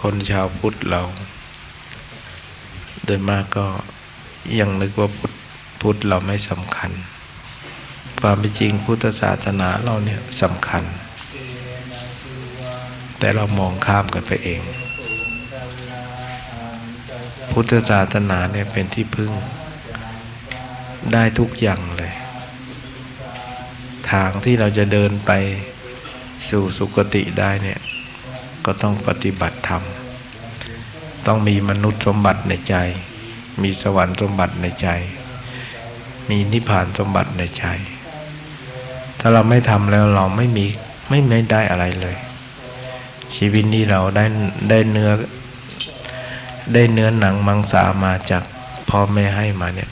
คนชาวพุทธเรา โดยมากก็ยังนึกว่าพุทธพุทธเราไม่สำคัญ ความเป็นจริงพุทธศาสนาเราเนี่ยสำคัญ แต่เรามองข้ามกันไปเอง พุทธศาสนาเนี่ยเป็นที่พึ่ง ได้ทุกอย่างเลย ทางที่เราจะเดินไปสู่สุคติได้เนี่ย ก็ต้องปฏิบัติธรรม ต้องมีมนุษย์สมบัติในใจ มีสวรรค์สมบัติในใจ มีนิพพานสมบัติในใจ ถ้าเราไม่ทำแล้วเราไม่มีไม่ไม่ได้อะไรเลย ชีวิตนี้เราได้ได้เนื้อ ได้เนื้อหนังมังสามาจากพ่อแม่ให้มาเนี่ย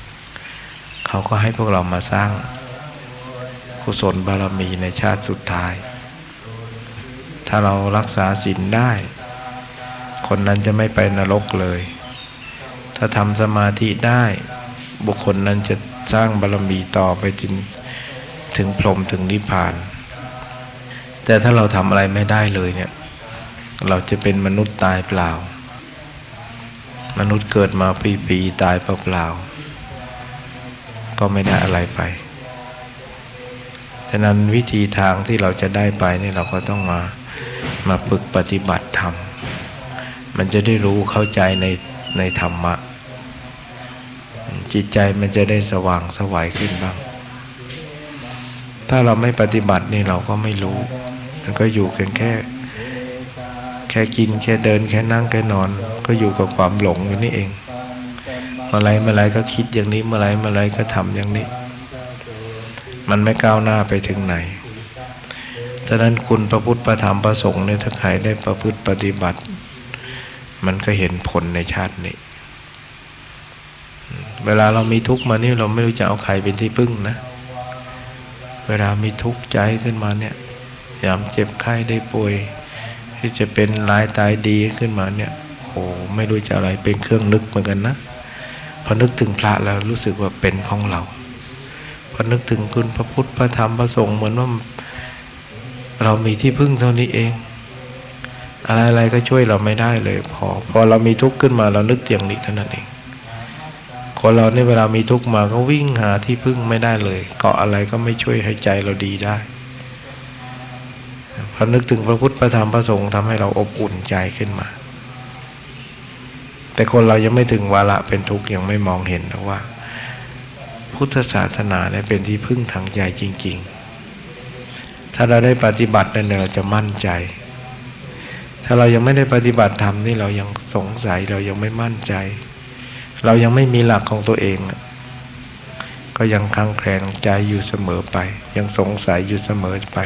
เขาก็ให้พวกเรามาสร้างกุศลบารมีในชาติสุดท้าย ถ้าเรารักษาศีลได้ คนนั้นจะไม่ไปนรกเลย ถ้าทำสมาธิได้ บุคคลนั้นจะสร้างบารมีต่อไปจนถึงพรหมถึงนิพพาน แต่ถ้าเราทำอะไรไม่ได้เลยเนี่ย เราจะเป็นมนุษย์ตายเปล่า มนุษย์เกิดมาปีๆตายเปล่าๆก็ไม่ได้อะไรไปฉะนั้นวิธีทางที่เราจะได้ไปนี่เราก็ต้องมา มาฝึกปฏิบัติธรรม มันจะได้รู้เข้าใจในในธรรมะ จิตใจมันจะได้สว่างสวัยขึ้นบ้าง ถ้าเราไม่ปฏิบัตินี่เราก็ไม่รู้ มันก็อยู่กันแค่ แค่กินแค่เดินแค่นั่งแค่นอน ก็อยู่กับความหลงอยู่นี่เอง เมื่อไรเมื่อไรก็คิดอย่างนี้เมื่อไรเมื่อไรก็ทำอย่างนี้ มันไม่ก้าวหน้าไปถึงไหน ฉะนั้นคุณพระพุทธพระธรรมพระสงฆ์เนี่ยถ้าใครได้ประพฤติปฏิบัติ มันก็เห็นผลในชาตินี้ เวลาเรามีทุกข์มานี่เราไม่รู้จะเอาใครเป็นที่พึ่งนะ เวลามีทุกข์ใจขึ้นมาเนี่ย ยามเจ็บไข้ได้ป่วย ที่จะเป็นร้ายตายดีขึ้นมาเนี่ยโอ้ไม่รู้จะอะไรเป็นเครื่องนึกเหมือนกันนะพอนึกถึงพระแล้วรู้สึกว่าเป็นของเราพอนึกถึงคุณพระพุทธพระธรรมพระสงฆ์เหมือนว่า เรามีที่พึ่งเท่านี้เอง อะไรๆก็ช่วยเราไม่ได้เลย พอ พอเรามีทุกข์ขึ้นมาเรานึกอย่างนี้เท่านั้นเองคนเราในเวลามีทุกข์มาก็วิ่งหาที่พึ่งไม่ได้เลย เกาะอะไรก็ไม่ช่วยให้ใจเราดีได้พอนึกถึงพระพุทธพระธรรมพระสงฆ์ทำให้เราอบอุ่นใจขึ้นมา แต่คนเรายังไม่ถึงวาระเป็นทุกข์ยังไม่มองเห็นนะว่า พุทธศาสนาเนี่ยเป็นที่พึ่งทางใจจริง ๆ ถ้าเราได้ปฏิบัติเนี่ยเราจะมั่นใจ ถ้าเรายังไม่ได้ปฏิบัติธรรมนี่เรายังสงสัยเรายังไม่มั่นใจ เรายังไม่มีหลักของตัวเองก็ยังคลังแคลงใจอยู่เสมอไป ยังสงสัยอยู่เสมอไป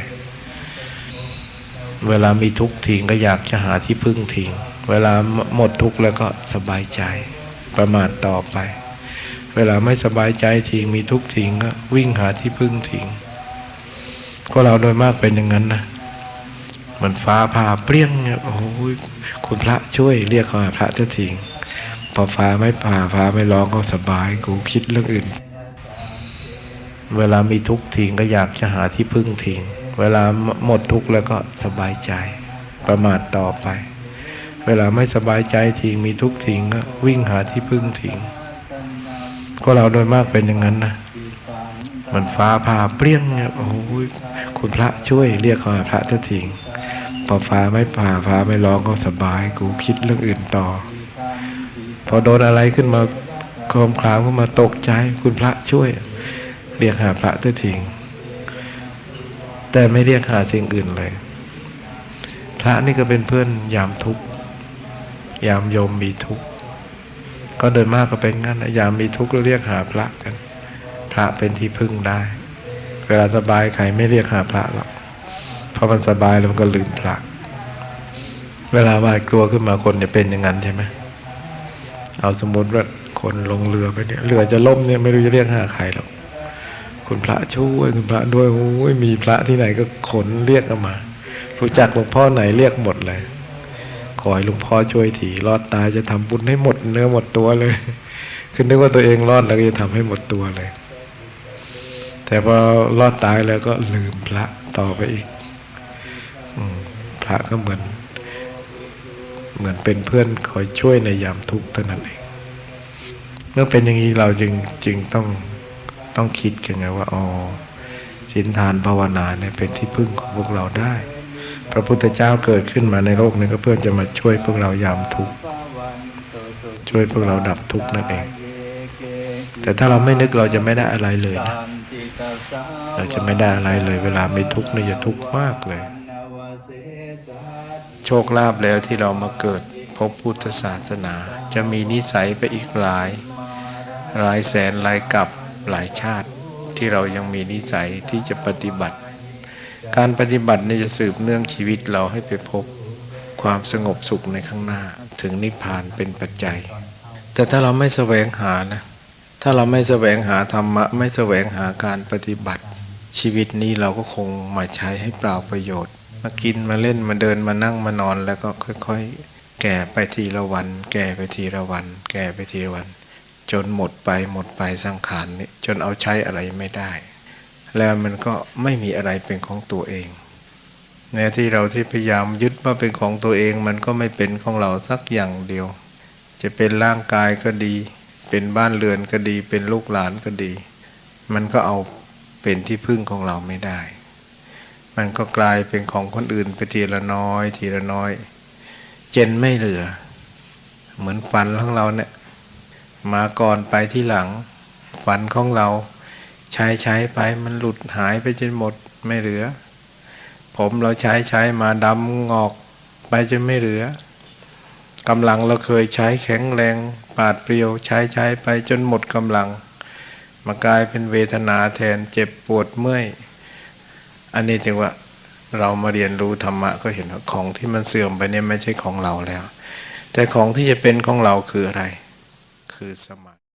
เวลามีทุกข์ทิ้งก็อยากจะหาที่พึ่งทิ้งเวลาหมดทุกข์แล้วก็สบายใจประมาทต่อไป เวลาไม่สบายใจทิ้งมีทุกข์ทิ้งก็วิ่งหาที่พึ่งทิ้ง ก็เราโดยมากเป็นอย่างนั้นนะเหมันฟ้าผ่าเปรี้ยงเนี่ยโอ้ยคุณพระช่วยเรียกเขาพระจะทิ้งพอฟ้าไม่ผ่าฟ้าไม่ร้องก็สบายกูคิดเรื่องอื่น เวลามีทุกข์ทิ้งก็อยากจะหาที่พึ่งทิ้งเวลาหมดทุกข์แล้วก็สบายใจประมาทต่อไป เวลาไม่สบายใจทิ้งมีทุกข์ทิ้งก็วิ่งหาที่พึ่งทิ้งก็เราโดยมากเป็นอย่างนั้นนะเหมันฟ้าผ่าเปรี้ยงเนี่ยโอ้ย คุณพระช่วยเรียกเขาหาพระจะทิ้งพอฟ้าไม่ผ่าฟ้าไม่ร้องก็สบาย กูคิดเรื่องอื่นต่อ พอโดนอะไรขึ้นมาโครมครามขึ้นมาตกใจ คุณพระช่วย เรียกหาพระจะทิ้งแต่ไม่เรียกหาสิ่งอื่นเลย พระนี่ก็เป็นเพื่อนยามทุกข์ยามโยมมีทุกข์ก็เดินมากก็เป็นงั้นนะยามมีทุกข์เรียกหาพระกัน พระเป็นที่พึ่งได้ เวลาสบายใครไม่เรียกหาพระหรอกเพราะมันสบายแล้วมันก็ลืมพระเวลาหวาดกลัวขึ้นมาคนจะเป็นอย่างนั้นใช่ไหมเอาสมมติว่าคนลงเรือไปเนี่ยเรือจะล่มเนี่ยไม่รู้จะเรียกหาใครหรอกคุณพระช่วยคุณพระด้วยโอ้ยมีพระที่ไหนก็ขนเรียกกันมา รู้จักหลวงพ่อไหนเรียกหมดเลยขอให้หลวงพ่อช่วยทีรอดตายจะทำบุญให้หมดเนื้อหมดตัวเลยคือนึกว่าตัวเองรอดแล้วก็จะทำให้หมดตัวเลย แต่พอรอดตายแล้วก็ลืมพระต่อไปอีกอพระก็เหมือน เหมือนเป็นเพื่อนคอยช่วยในยามทุกข์เท่านั้นเอง เมื่อเป็นอย่างนี้เราจึงจึงต้องต้องคิดกันไงว่าอ๋อศีลทานภาวนาเนี่ยเป็นที่พึ่งของพวกเราได้ พระพุทธเจ้าเกิดขึ้นมาในโลกนี้ก็เพื่อจะมาช่วยพวกเรายามทุกข์ช่วยพวกเราดับทุกข์นั่นเอง แต่ถ้าเราไม่นึกเราจะไม่ได้อะไรเลยนะ เราจะไม่ได้อะไรเลย เวลาไม่ทุกข์เนี่ยจะทุกข์มากเลย โชคลาภแล้วที่เรามาเกิดพบพุทธศาสนา จะมีนิสัยไปอีกหลาย หลายแสนหลายกับหลายชาติ ที่เรายังมีนิสัยที่จะปฏิบัติ การปฏิบัติเนี่ยจะสืบเนื่องชีวิตเราให้ไปพบความสงบสุขในข้างหน้าถึงนิพพานเป็นปัจจัย แต่ถ้าเราไม่แสวงหานะ ถ้าเราไม่แสวงหาธรรมะ ไม่แสวงหาการปฏิบัติ ชีวิตนี้เราก็คงมาใช้ให้เปล่าประโยชน์ มากินมาเล่นมาเดินมานั่งมานอนแล้วก็ค่อยๆ แก่ไปทีละวัน แก่ไปทีละวัน แก่ไปทีละวัน จนหมดไปหมดไปสังขารนี่จนเอาใช้อะไรไม่ได้ แล้วมันก็ไม่มีอะไรเป็นของตัวเองแม้ที่เราที่พยายามยึดว่าเป็นของตัวเองมันก็ไม่เป็นของเราสักอย่างเดียว จะเป็นร่างกายก็ดี เป็นบ้านเรือนก็ดี เป็นลูกหลานก็ดี มันก็เอาเป็นที่พึ่งของเราไม่ได้ มันก็กลายเป็นของคนอื่นไปทีละน้อย ทีละน้อย เจนไม่เหลือ เหมือนฟันของเราเนี่ย มาก่อนไปที่หลังฟันของเรา ใช้ใช้ไปมันหลุดหายไปจนหมดไม่เหลือ ผมเราใช้ใช้มาดำงอกไปจนไม่เหลือ กำลังเราเคยใช้แข็งแรงปาดเปรียวใช้ใช้ไปจนหมดกำลัง มากลายเป็นเวทนาแทนเจ็บปวดเมื่อย อันนี้จึงว่าเรามาเรียนรู้ธรรมะก็เห็นว่าของที่มันเสื่อมไปเนี่ยไม่ใช่ของเราแล้ว แต่ของที่จะเป็นของเราคืออะไร คือสมา